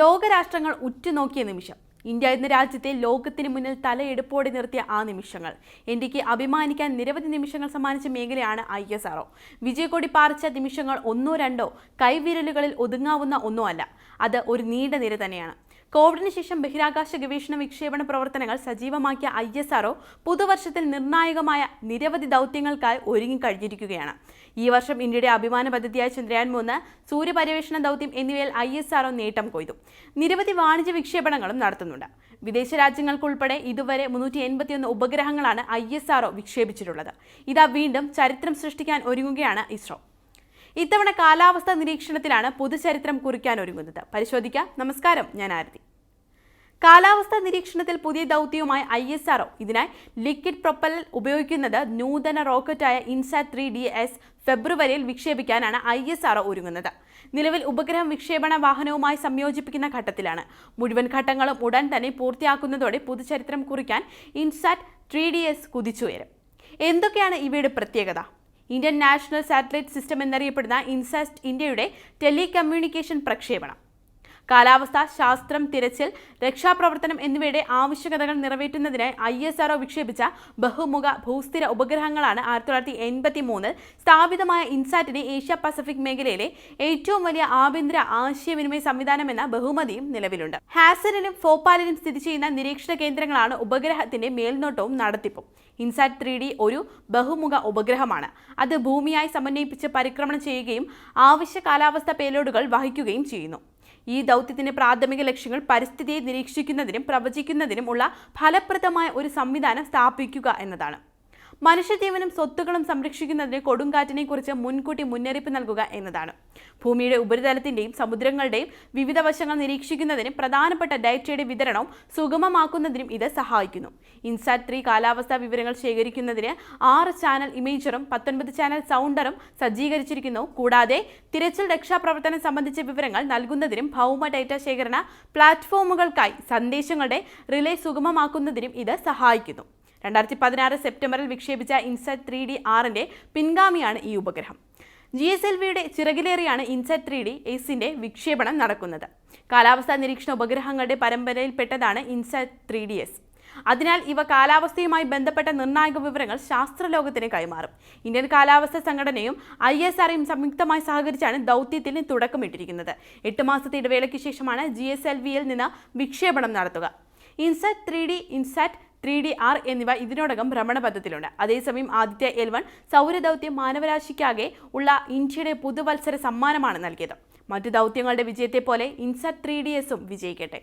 ലോകരാഷ്ട്രങ്ങൾ ഉറ്റുനോക്കിയ നിമിഷം. ഇന്ത്യ എന്ന രാജ്യത്തെ ലോകത്തിന് മുന്നിൽ തലയെടുപ്പോടെ നിർത്തിയ ആ നിമിഷങ്ങൾ. ഇന്ത്യയ്ക്ക് അഭിമാനിക്കാൻ നിരവധി നിമിഷങ്ങൾ സമ്മാനിച്ച മേഖലയാണ് ഐ എസ് ആർഒ വിജയക്കൊടി പാറിച്ച നിമിഷങ്ങൾ ഒന്നോ രണ്ടോ കൈവിരലുകളിൽ ഒതുങ്ങാവുന്ന ഒന്നോ അല്ല. അത് ഒരു നീണ്ട നിര തന്നെയാണ്. കോവിഡിന് ശേഷം ബഹിരാകാശ ഗവേഷണ വിക്ഷേപണ പ്രവർത്തനങ്ങൾ സജീവമാക്കിയ ഐ എസ് ആർഒ പുതുവർഷത്തിൽ നിർണായകമായ നിരവധി ദൗത്യങ്ങൾക്കായി ഒരുങ്ങിക്കഴിഞ്ഞിരിക്കുകയാണ്. ഈ വർഷം ഇന്ത്യയുടെ അഭിമാന പദ്ധതിയായ ചന്ദ്രയാൻ മൂന്ന് സൂര്യപര്യവേഷണ ദൗത്യം എന്നിവയിൽ ഐ എസ് ആർഒ നേട്ടം കൊയ്തു. നിരവധി വാണിജ്യ വിക്ഷേപണങ്ങളും നടത്തുന്നുണ്ട്. വിദേശ രാജ്യങ്ങൾക്കുൾപ്പെടെ ഇതുവരെ മുന്നൂറ്റി എൺപത്തിയൊന്ന് ഉപഗ്രഹങ്ങളാണ് ഐ എസ് ആർഒ വിക്ഷേപിച്ചിട്ടുള്ളത്. ഇതാ വീണ്ടും ചരിത്രം സൃഷ്ടിക്കാൻ ഒരുങ്ങുകയാണ് ഇസ്രോ. ഇത്തവണ കാലാവസ്ഥാ നിരീക്ഷണത്തിലാണ് പുതുചരിത്രം കുറിക്കാൻ ഒരുങ്ങുന്നത്. പരിശോധിക്കാം. നമസ്കാരം. ഞാൻ ആരതി. കാലാവസ്ഥാ നിരീക്ഷണത്തിൽ പുതിയ ദൗത്യവുമായി ഐ എസ് ആർഒ ഇതിനായി ലിക്വിഡ് പ്രൊപ്പൽ ഉപയോഗിക്കുന്നത് നൂതന റോക്കറ്റായ ഇൻസാറ്റ് ത്രീ ഡി എസ് ഫെബ്രുവരിയിൽ വിക്ഷേപിക്കാനാണ് ഐ എസ് ആർഒ ഒരുങ്ങുന്നത്. നിലവിൽ ഉപഗ്രഹം വിക്ഷേപണ വാഹനവുമായി സംയോജിപ്പിക്കുന്ന ഘട്ടത്തിലാണ്. മുഴുവൻ ഘട്ടങ്ങളും ഉടൻ തന്നെ പൂർത്തിയാക്കുന്നതോടെ പുതുചരിത്രം കുറിക്കാൻ ഇൻസാറ്റ് ത്രീ ഡി എസ് കുതിച്ചുയരും. എന്തൊക്കെയാണ് ഇവയുടെ പ്രത്യേകത? ഇന്ത്യൻ നാഷണൽ സാറ്റലൈറ്റ് സിസ്റ്റം എന്നറിയപ്പെടുന്ന ഇൻസാറ്റ് ഇന്ത്യയുടെ ടെലികമ്മ്യൂണിക്കേഷൻ പ്രക്ഷേപണം. കാലാവസ്ഥ ശാസ്ത്രം തിരച്ചിൽ രക്ഷാപ്രവർത്തനം എന്നിവയുടെ ആവശ്യകതകൾ നിറവേറ്റുന്നതിനായി ഐ എസ് ആർഒ വിക്ഷേപിച്ച ബഹുമുഖ ഭൂസ്ഥിര ഉപഗ്രഹങ്ങളാണ് ആയിരത്തി തൊള്ളായിരത്തി എൺപത്തി മൂന്നിൽ സ്ഥാപിതമായ ഇൻസാറ്റിന് ഏഷ്യ പസഫിക് മേഖലയിലെ ഏറ്റവും വലിയ ആഭ്യന്തര ആശയവിനിമയ സംവിധാനം എന്ന ബഹുമതിയും നിലവിലുണ്ട്. ഹാസനിലും ഫോപ്പാലിലും സ്ഥിതി ചെയ്യുന്ന നിരീക്ഷണ കേന്ദ്രങ്ങളാണ് ഉപഗ്രഹത്തിന്റെ മേൽനോട്ടവും നടത്തിപ്പും. ഇൻസാറ്റ് ത്രീ ഡി ഒരു ബഹുമുഖ ഉപഗ്രഹമാണ്. അത് ഭൂമിയായി സമന്വയിപ്പിച്ച് പരിക്രമണം ചെയ്യുകയും ആവശ്യ കാലാവസ്ഥ പേലോഡുകൾ വഹിക്കുകയും ചെയ്യുന്നു. ഈ ദൗത്യത്തിന്റെ പ്രാഥമിക ലക്ഷ്യങ്ങൾ പരിസ്ഥിതിയെ നിരീക്ഷിക്കുന്നതിനും പ്രവചിക്കുന്നതിനും ഉള്ള ഫലപ്രദമായ ഒരു സംവിധാനം സ്ഥാപിക്കുക എന്നതാണ്. മനുഷ്യജീവനും സ്വത്തുക്കളും സംരക്ഷിക്കുന്നതിന് കൊടുങ്കാറ്റിനെക്കുറിച്ച് മുൻകൂട്ടി മുന്നറിയിപ്പ് നൽകുക എന്നതാണ്. ഭൂമിയുടെ ഉപരിതലത്തിന്റെയും സമുദ്രങ്ങളുടെയും വിവിധ വശങ്ങൾ നിരീക്ഷിക്കുന്നതിന് പ്രധാനപ്പെട്ട ഡയറ്റയുടെ വിതരണവും സുഗമമാക്കുന്നതിനും ഇത് സഹായിക്കുന്നു. ഇൻസാറ്റ് ത്രീ കാലാവസ്ഥാ വിവരങ്ങൾ ശേഖരിക്കുന്നതിന് ആറ് ചാനൽ ഇമേജറും പത്തൊൻപത് ചാനൽ സൗണ്ടറും സജ്ജീകരിച്ചിരിക്കുന്നു. കൂടാതെ തിരച്ചിൽ രക്ഷാപ്രവർത്തനം സംബന്ധിച്ച വിവരങ്ങൾ നൽകുന്നതിനും ഭൗമ ഡേറ്റ ശേഖരണ പ്ലാറ്റ്ഫോമുകൾക്കായി സന്ദേശങ്ങളുടെ റിലേ സുഗമമാക്കുന്നതിനും ഇത് സഹായിക്കുന്നു. രണ്ടായിരത്തി പതിനാറ് സെപ്റ്റംബറിൽ വിക്ഷേപിച്ച ഇൻസാറ്റ് ത്രീ ഡി ആറിന്റെ പിൻഗാമിയാണ് ഈ ഉപഗ്രഹം. ജി എസ് എൽ വിയുടെ ചിറകിലേറിയാണ് ഇൻസെറ്റ് ത്രീ ഡി എസിന്റെ വിക്ഷേപണം നടക്കുന്നത്. കാലാവസ്ഥാ നിരീക്ഷണ ഉപഗ്രഹങ്ങളുടെ പരമ്പരയിൽപ്പെട്ടതാണ് ഇൻസെറ്റ് ത്രീ ഡി എസ് അതിനാൽ ഇവ കാലാവസ്ഥയുമായി ബന്ധപ്പെട്ട നിർണായക വിവരങ്ങൾ ശാസ്ത്രലോകത്തിന് കൈമാറും. ഇന്ത്യൻ കാലാവസ്ഥ സംഘടനയും ഐ എസ് ആർയും സംയുക്തമായി സഹകരിച്ചാണ് ദൗത്യത്തിന് തുടക്കമിട്ടിരിക്കുന്നത്. എട്ട് മാസത്തെ ഇടവേളയ്ക്ക് ശേഷമാണ് ജി എസ് എൽ വിയിൽ നിന്ന് വിക്ഷേപണം നടത്തുക. INSAT three D INSAT three D R എന്നിവ ഇതിനോടകം ഭ്രമണപഥത്തിലുണ്ട്. അതേസമയം ആദിത്യ എൽ വൺ സൗരദൗത്യം മാനവരാശിക്കാകെ ഉള്ള ഇന്ത്യയുടെ പുതുവത്സര സമ്മാനമാണ് നൽകിയത്. മറ്റു ദൗത്യങ്ങളുടെ വിജയത്തെ പോലെ ഇൻസാറ്റ് ത്രീ ഡി എസും വിജയിക്കട്ടെ.